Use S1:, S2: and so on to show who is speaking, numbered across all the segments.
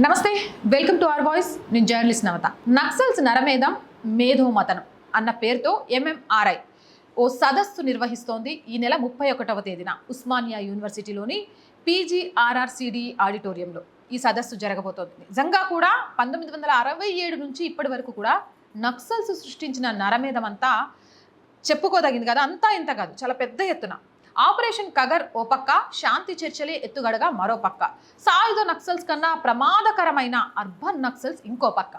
S1: నమస్తే welcome to our voice. నేను journalist Navata. Naxals నరమేధం మేధోమతనం అన్న పేరుతో ఎంఎంఆర్ఐ ఓ సదస్సు నిర్వహిస్తోంది ఈ నెల ముప్పై ఒకటవ తేదీన ఉస్మానియా యూనివర్సిటీలోని పీజీఆర్ఆర్సిడి ఆడిటోరియంలో. ఈ సదస్సు జరగబోతోంది. నిజంగా కూడా పంతొమ్మిది వందల అరవై ఏడు నుంచి ఇప్పటి వరకు కూడా నక్సల్స్ సృష్టించిన నరమేధం అంతా చెప్పుకోదగింది కదా? అంతా ఇంత కాదు. చాలా పెద్ద ఎత్తున. ఆపరేషన్ కగర్ ఓ పక్క శాంతి చర్చలే ఎత్తుగడగా మరో పక్క. సాయుధ నక్సల్స్ కన్నా ప్రమాదకరమైన అర్బన్ నక్సల్స్ ఇంకో పక్క.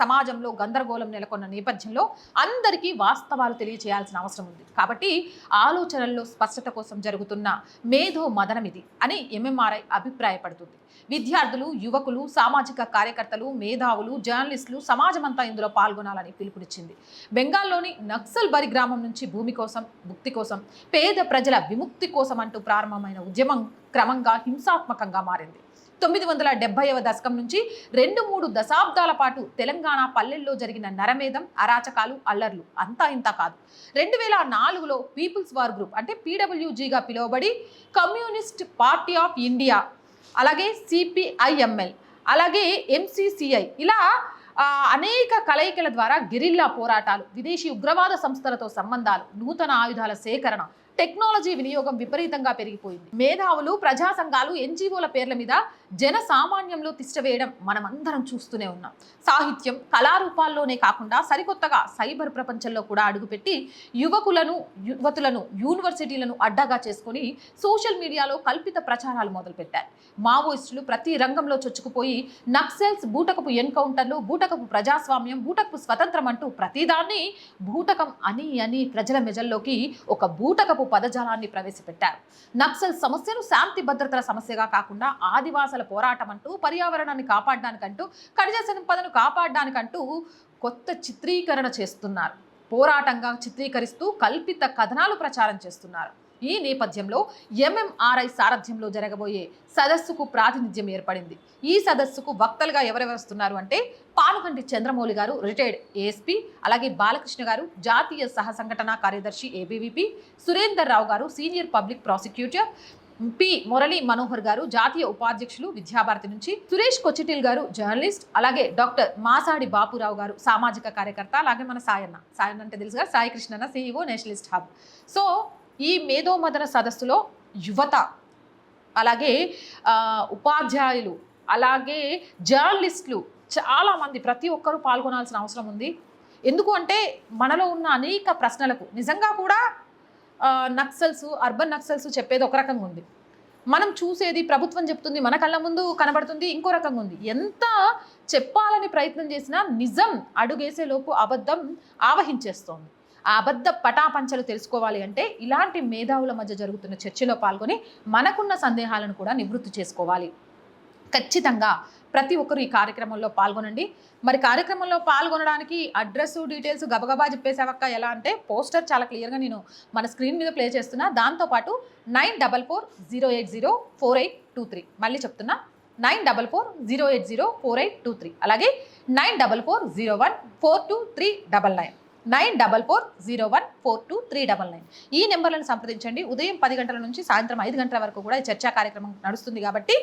S1: సమాజంలో గందరగోళం నెలకొన్న నేపథ్యంలో అందరికీ వాస్తవాలు తెలియచేయాల్సిన అవసరం ఉంది. కాబట్టి ఆలోచనల్లో స్పష్టత కోసం జరుగుతున్న మేధో మదనం ఇది అని ఎంఎంఆర్ఐ అభిప్రాయపడుతుంది. విద్యార్థులు యువకులు సామాజిక కార్యకర్తలు మేధావులు జర్నలిస్టులు సమాజమంతా ఇందులో పాల్గొనాలని పిలుపునిచ్చింది. బెంగాల్లోని నక్సల్ బరి గ్రామం నుంచి భూమి కోసం ముక్తి కోసం పేద ప్రజల విముక్తి కోసం అంటూ ప్రారంభమైన ఉద్యమం క్రమంగా హింసాత్మకంగా మారింది. తొమ్మిది వందల డెబ్బైవ దశకం నుంచి రెండు మూడు దశాబ్దాల పాటు తెలంగాణ పల్లెల్లో జరిగిన నరమేధం అరాచకాలు అల్లర్లు. అంతా ఇంత కాదు. రెండు వేల నాలుగులో పీపుల్స్ వార్ గ్రూప్ అంటే పీడబ్ల్యూజీగా పిలువబడి కమ్యూనిస్ట్ పార్టీ ఆఫ్ ఇండియా అలాగే సిపిఐఎంఎల్ అలాగే ఎంసీసీఐ ఇలా అనేక కలయికల ద్వారా గిరిల్లా పోరాటాలు విదేశీ ఉగ్రవాద సంస్థలతో సంబంధాలు నూతన ఆయుధాల సేకరణ టెక్నాలజీ వినియోగం విపరీతంగా పెరిగిపోయింది. మేధావులు ప్రజా సంఘాలు ఎన్జిఓల పేర్ల మీద జన సామాన్యంలో తిష్టవేయడం మనమందరం చూస్తూనే ఉన్నాం. సాహిత్యం కళారూపాల్లోనే కాకుండా సరికొత్తగా సైబర్ ప్రపంచంలో కూడా అడుగుపెట్టి యువకులను యువతులను యూనివర్సిటీలను అడ్డాగా చేసుకొని సోషల్ మీడియాలో కల్పిత ప్రచారాలు మొదలుపెట్టారు. మావోయిస్టులు ప్రతి రంగంలో చొచ్చుకుపోయి నక్సల్స్ బూటకపు ఎన్కౌంటర్లు బూటకపు ప్రజాస్వామ్యం బూటకపు స్వతంత్రం అంటూ ప్రతిదాన్ని బూటకం అని అని ప్రజల మెజల్లోకి ఒక బూటకపు పదజాలాన్ని ప్రవేశపెట్టారు. నక్సల్ సమస్యను శాంతి భద్రతల సమస్యగా కాకుండా ఆదివాసుల పోరాటం అంటూ పర్యావరణాన్ని కాపాడడానికంటూ ఖనిజ సంపదను కాపాడడానికంటూ కొత్త చిత్రీకరణ చేస్తున్నారు. పోరాటంగా చిత్రీకరిస్తూ కల్పిత కథనాలు ప్రచారం చేస్తున్నారు. ఈ నేపథ్యంలో ఎంఎంఆర్ఐ సారథ్యంలో జరగబోయే సదస్సుకు ప్రాతినిధ్యం ఏర్పడింది. ఈ సదస్సుకు వక్తలుగా ఎవరెవరు వస్తున్నారు అంటే పాలకంటి చంద్రమౌళి గారు రిటైర్డ్ ఏఎస్పీ అలాగే బాలకృష్ణ గారు జాతీయ సహ సంఘటన కార్యదర్శి ABVP Surender Rao garu senior public prosecutor P Murali Manohar garu జాతీయ ఉపాధ్యక్షులు విద్యాభారతి నుంచి సురేష్ కొచ్చిటిల్ గారు జర్నలిస్ట్ అలాగే డాక్టర్ మాసాడి బాపురావు గారు సామాజిక కార్యకర్త అలాగే మన సాయన్న. సాయన్న అంటే తెలుసుగా సాయి కృష్ణన్న సీఈఓ నేషనలిస్ట్ హబ్. సో ఈ మేధోమదన సదస్సులో యువత అలాగే ఉపాధ్యాయులు అలాగే జర్నలిస్టులు చాలామంది ప్రతి ఒక్కరూ పాల్గొనాల్సిన అవసరం ఉంది. ఎందుకు అంటే మనలో ఉన్న అనేక ప్రశ్నలకు నిజంగా కూడా నక్సల్స్ అర్బన్ నక్సల్స్ చెప్పేది ఒక రకంగా ఉంది. మనం చూసేది ప్రభుత్వం చెప్తుంది మన కళ్ళ ముందు కనబడుతుంది ఇంకో రకంగా ఉంది. ఎంత చెప్పాలని ప్రయత్నం చేసినా నిజం అడుగేసే లోపు అబద్ధం ఆవహించేస్తోంది. ఆ అబద్ధ పటాపంచలు తెలుసుకోవాలి అంటే ఇలాంటి మేధావుల మధ్య జరుగుతున్న చర్చలో పాల్గొని మనకున్న సందేహాలను కూడా నివృత్తి చేసుకోవాలి. ఖచ్చితంగా ప్రతి ఒక్కరు ఈ కార్యక్రమంలో పాల్గొనండి. మరి కార్యక్రమంలో పాల్గొనడానికి అడ్రస్ డీటెయిల్స్ గబగబా చెప్పేసావక్క ఎలా అంటే పోస్టర్ చాలా క్లియర్గా నేను మన స్క్రీన్ మీద ప్లే చేస్తున్నా. దాంతోపాటు nine double four zero eight zero four eight two three. మళ్ళీ చెప్తున్నా. Nine double four zero eight zero four eight two three. అలాగే nine double four zero one four two three double nine. Nine double four zero one four two three double nine. ఈ నెంబర్లను సంప్రదించండి. ఉదయం పది గంటల నుంచి సాయంత్రం ఐదు గంటల వరకు కూడా ఈ చర్చా కార్యక్రమం నడుస్తుంది కాబట్టి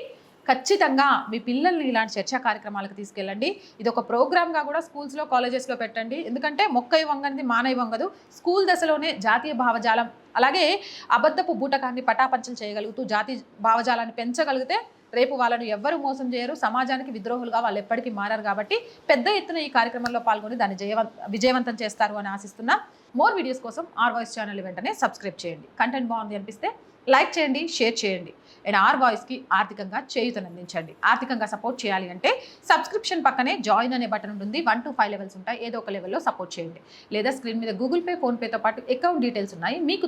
S1: ఖచ్చితంగా మీ పిల్లల్ని ఇలాంటి చర్చా కార్యక్రమాలకు తీసుకెళ్ళండి. ఇది ఒక ప్రోగ్రామ్గా కూడా స్కూల్స్లో కాలేజెస్లో పెట్టండి. ఎందుకంటే మొక్కై వంగనిది మానై వంగదు. స్కూల్ దశలోనే జాతీయ భావజాలం అలాగే అబద్ధపు బూటకాన్ని పటాపంచం చేయగలుగుతూ జాతి భావజాలాన్ని పెంచగలిగితే రేపు వాళ్ళను ఎవ్వరు మోసం చేయరు. సమాజానికి విద్రోహులుగా వాళ్ళు ఎప్పటికీ మారారు కాబట్టి పెద్ద ఎత్తున ఈ కార్యక్రమంలో పాల్గొని దాన్ని విజయవంతం చేస్తారు అని ఆశిస్తున్నా. మోర్ వీడియోస్ కోసం ఆర్ వాయిస్ ఛానల్ వెంటనే సబ్స్క్రైబ్ చేయండి. కంటెంట్ బాగుంది అనిపిస్తే లైక్ చేయండి షేర్ చేయండి. అండ్ ఆర్ వాయిస్కి ఆర్థికంగా చేయుతనందించండి ఆర్థికంగా సపోర్ట్ చేయాలి అంటే సబ్స్క్రిప్షన్ పక్కనే జాయిన్ అనే బటన్ ఉంటుంది. వన్ టు ఫైవ్ లెవెల్స్ ఉంటాయి. ఏదో ఒక లెవెల్లో సపోర్ట్ చేయండి. లేదా స్క్రీన్ మీద గూగుల్ పే ఫోన్పేతో పాటు అకౌంట్ డీటెయిల్స్ ఉన్నాయి. మీకు